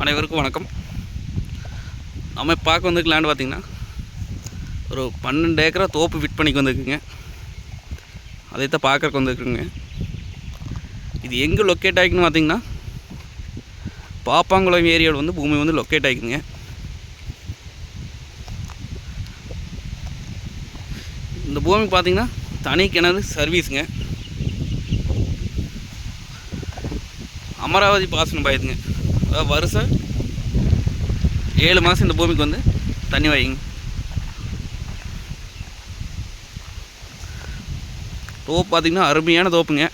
அனைவருக்கும் வணக்கம். நம்ம பார்க்க வந்திருக்க லேண்ட் பார்த்திங்கன்னா ஒரு பன்னெண்டு ஏக்கரா தோப்பு ஃபிட் பண்ணிக்கு வந்திருக்குங்க. அதைத்தான் பார்க்கறக்கு வந்திருக்குங்க. இது எங்கே லொக்கேட் ஆகிக்குன்னு பார்த்திங்கன்னா பாப்பாங்குளம் ஏரியாவில் வந்து பூமி வந்து லொக்கேட் ஆகிக்குங்க. இந்த பூமி பார்த்தீங்கன்னா தனி கிணறு சர்வீஸுங்க அமராவதி பாசனம் பாயுதுங்க வருஷம் ஏழு மாதம் இந்த பூமிக்கு வந்து தண்ணி வைங்க தோப்பு பார்த்திங்கன்னா அருமையான தோப்புங்க.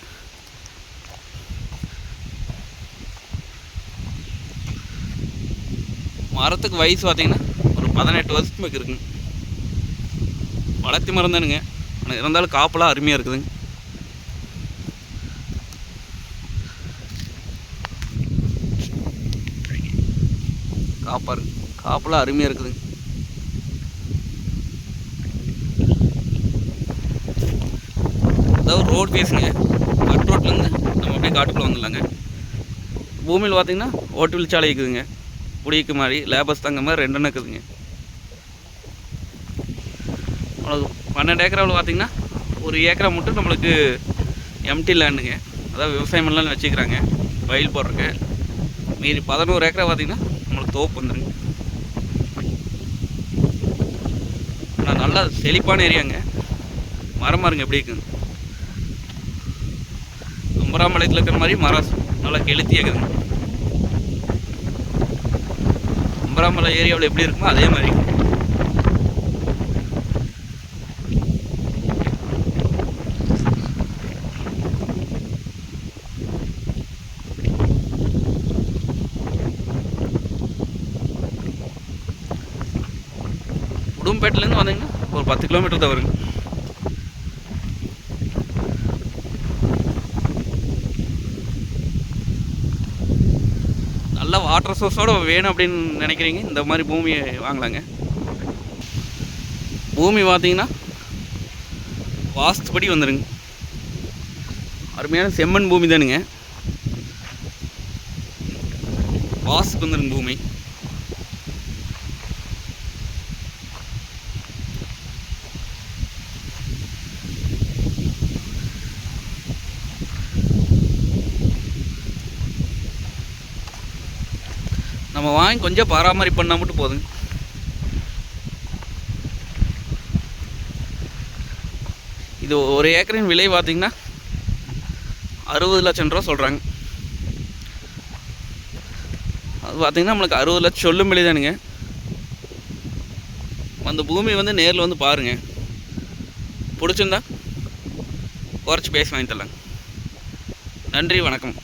மரத்துக்கு வயசு பார்த்திங்கன்னா ஒரு பதினெட்டு வருஷத்துக்கு இருக்குங்க. வளர்த்தி மரம் தானுங்க ஆனால் இருந்தாலும் காப்பெல்லாம் அருமையாக இருக்குதுங்க. காப்பாரு. காப்பெல்லாம் அருமையாக இருக்குதுங்க அதாவது ரோட் பேஸுங்க கட் ரோட்லேருந்து நம்ம அப்படியே காட்டுக்குள்ளே வந்துடலாங்க. பூமியில் பார்த்தீங்கன்னா ஓட்டு சாலை இருக்குதுங்க. குடிக்கு மாதிரி லேபர்ஸ் தங்க மாதிரி ரெண்டெண்ணம் இருக்குதுங்க. உங்களுக்கு பன்னெண்டு ஏக்கராவில் பார்த்தீங்கன்னா ஒரு ஏக்கரா மட்டும் நம்மளுக்கு எம்டி லேண்டுங்க அதாவது விவசாயம் எல்லாம் வச்சுக்கிறாங்க. வயல் போடுறக்கு மீறி பதினோரு ஏக்கரா பார்த்தீங்கன்னா நம்மளுக்கு தோப்பு வந்துருங்க ஆனால் நல்லா செழிப்பான ஏரியாங்க. மரம் பாருங்க எப்படி இருக்குங்க? அம்பராமலையத்தில் இருக்கிற மாதிரி மரம் நல்லா கெளுத்தி இருக்குதுங்க. அம்பராமலை ஏரியாவில் எப்படி இருக்குமோ அதே மாதிரி. உடும்பேட்டிலேருந்து வந்தீங்கன்னா ஒரு பத்து கிலோமீட்டர் தான் வருங்க. நல்ல வாட்டர் சோர்ஸோட வேணும் அப்படின்னு நினைக்கிறீங்க? இந்த மாதிரி பூமியை வாங்கலாங்க. பூமி பார்த்தீங்கன்னா வாஸ்துபடி வந்துடுங்க அருமையான செம்மண் பூமி தானுங்க. வாஸ்துக்கு வந்துடுங்க பூமி. நம்ம வாங்கி கொஞ்சம் பராமரிப்பு பண்ணால் மட்டும் போதுங்க. இது ஒரு ஏக்கரின் விலை பார்த்திங்கன்னா அறுபது லட்சம் ரூபா சொல்கிறாங்க அது பார்த்தீங்கன்னா நம்மளுக்கு அறுபது லட்சம் சொல்லும் விலை தானுங்க. அந்த பூமி வந்து நேரில் வந்து பாருங்கள் பிடிச்சிருந்தா குறைச்சி பேசி வாங்கி தரலாங்க நன்றி வணக்கம்.